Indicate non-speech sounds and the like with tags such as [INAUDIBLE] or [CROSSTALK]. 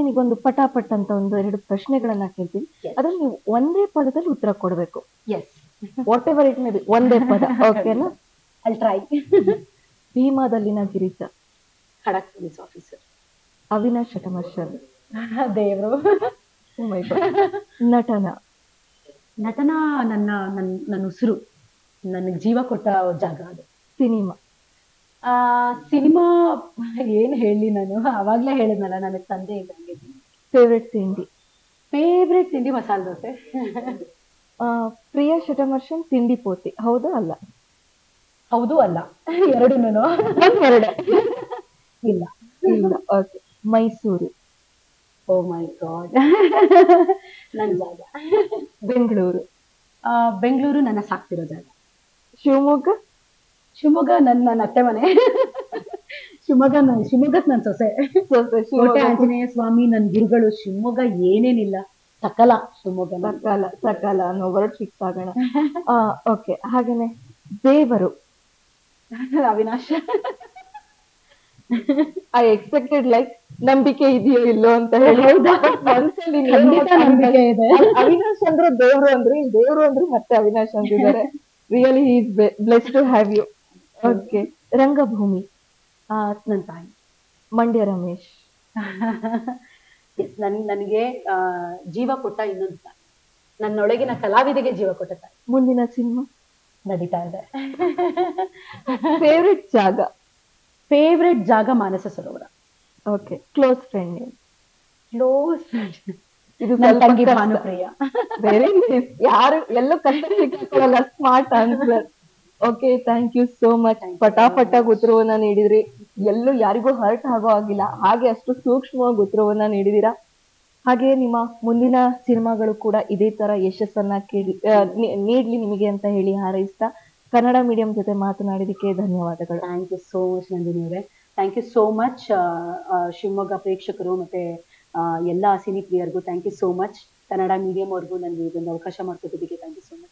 ನಿಮಗೊಂದು ಪಟಾಪಟ್ ಅಂತ ಒಂದು ಎರಡು ಪ್ರಶ್ನೆಗಳನ್ನ ಕೇಳ್ತೀನಿ. ಅದನ್ನ ನೀವು ಒಂದೇ ಪದದಲ್ಲಿ ಉತ್ತರ ಕೊಡಬೇಕು. Yes whatever it may be ಒಂದೇ ಪದ. ಓಕೆನಾ ಐ ಟ್ರೈ ಭೀಮಾದಲ್ಲಿನ ಗಿರಿಜ ಖಡಕ್ ಪೊಲೀಸ್ ಆಫೀಸರ್ ಅವಿನಾಶ್ ಶಟಮರ್ಷಲ್ [LAUGHS] ದೇವರು. Oh. ನಟನ. ನಟನ ನನ್ನ ನನ್ನ ನನ್ನ ಉಸಿರು. ನನಗೆ ಜೀವ ಕೊಟ್ಟ ಜಾಗ ಅದು. ಸಿನಿಮಾ. ಆ ಸಿನಿಮಾ ಏನ್ ಹೇಳಿ ನಾನು? ಅವಾಗ್ಲೇ ಹೇಳಿದ್ನಲ್ಲ ನನಗೆ ತಂದೆ ಇದ್ದಂಗೆ. ಫೇವ್ರೆಟ್ ತಿಂಡಿ. ಫೇವ್ರೆಟ್ ತಿಂಡಿ ಮಸಾಲೆ ದೋಸೆ. ಆ, ಪ್ರಿಯಾ ಶಟಮರ್ಷನ್ ತಿಂಡಿ ಪೋತಿ ಹೌದು ಅಲ್ಲ? ಹೌದು ಅಲ್ಲ. ಎರಡೂನು ಒಂದೆರಡೆ. ಇಲ್ಲ ಇಲ್ಲ. Okay Mysuru. Oh my God. ನನ್ನ ಜಾಗ. ಬೆಂಗಳೂರು. ಆ, ಬೆಂಗಳೂರು ನನ್ನ ಸಾಕ್ತಿರೋ ಜಾಗ. ಶಿವಮೊಗ್ಗ? ಶಿವಮೊಗ್ಗ ನನ್ನ ನನ್ನ ಅತ್ತೆ ಮನೆ. ಶಿವಮೊಗ್ಗ ನನ್ ಶಿವಮೊಗ್ಗಕ್ ನನ್ ಸೊಸೆ. ಕೋಟೆ ಆಂಜನೇಯ ಸ್ವಾಮಿ ನನ್ ಗುರುಗಳು ಶಿವಮೊಗ್ಗ ಏನೇನಿಲ್ಲ. ಸಕಲ ಶಿವಮೊಗ್ಗ ಸಕಲ ಸಕಾಲ ಅನ್ನೋ ವರ್ಡ್ ಫಿಕ್ಸ್ ಆಗೋಣ ಓಕೆ ಹಾಗೇನೆ ದೇವರು. ಅವಿನಾಶ್. ಐ ಎಕ್ಸ್ಪೆಕ್ಟೆಡ್ ಲೈಕ್ ನಂಬಿಕೆ ಇದೆಯೋ ಇಲ್ಲೋ ಅಂತ ಹೇಳಿ. ಅವಿನಾಶ್ ಅಂದ್ರೆ ದೇವ್ರು ಅಂದ್ರೆ ದೇವ್ರು ಅಂದ್ರೆ ಮತ್ತೆ ಅವಿನಾಶ್ ಅಂತಿದ್ದಾರೆ. Really is bless to have you okay ರಂಗಭೂಮಿ ನನ್ನ ತಾಯಿ. ಮಂಡ್ಯ ರಮೇಶ್. [LAUGHS] ನನ್ ನನಗೆ ಜೀವ ಕೊಟ್ಟ ಇನ್ನೊಂದು ತಾಯಿ. ನನ್ನೊಳಗಿನ ಕಲಾವಿದೆಗೆ ಜೀವ ಕೊಟ್ಟ ತಾಯಿ. ಮುಂದಿನ ಸಿನಿಮಾ? ನಡೀತಾ ಇದೆ. [LAUGHS] ಫೇವ್ರೆಟ್ ಜಾಗ? ಫೇವ್ರೆಟ್ ಜಾಗ Manasa Sarovar. Okay close friend close ಇದು ನನ್ನ ಸ್ವಲ್ಪ ತಂಗಿ. ಭಾನುಪ್ರಿಯ. ಯಾರು ಎಲ್ಲೂ ಕಷ್ಟ ಸಿಕ್ಕಿಕೊಳ್ಳಲ್ಲ smart answer okay thank you so much ಪಟಾಪಟ್ಟಾಗಿ ಉತ್ತರವನ್ನ ನೀಡಿದ್ರಿ. ಎಲ್ಲೂ ಯಾರಿಗೂ ಹರ್ಟ್ ಆಗೋ ಆಗಿಲ್ಲ ಹಾಗೆ ಅಷ್ಟು ಸೂಕ್ಷ್ಮವಾಗಿ ಉತ್ತರವನ್ನ ನೀಡಿದೀರಾ? ಹಾಗೆ ನಿಮ್ಮ ಮುಂದಿನ ಸಿನಿಮಾಗಳು ಕೂಡ ಇದೇ ತರ ಯಶಸ್ಸನ್ನ ಕೇಳಿ ನೀಡ್ಲಿ ನಿಮಗೆ ಅಂತ ಹೇಳಿ ಹಾರೈಸ್ತಾ ಕನ್ನಡ ಮೀಡಿಯಂ ಜೊತೆ ಮಾತನಾಡಿದಕ್ಕೆ ಧನ್ಯವಾದಗಳು. Thank you so much Nandini ಅವರೇ. Thank you so much Shivamogga ಪ್ರೇಕ್ಷಕರು ಮತ್ತೆ ಎಲ್ಲ cine ಪ್ರಿಯರಿಗೂ thank you so much Kannada medium ಅವ್ರಿಗೂ ನನಗೆ ಇದೊಂದು ಅವಕಾಶ ಮಾಡ್ಕೊಟ್ಟಿದ್ದಕ್ಕೆ ಥ್ಯಾಂಕ್ ಯು ಸೋ ಮಚ್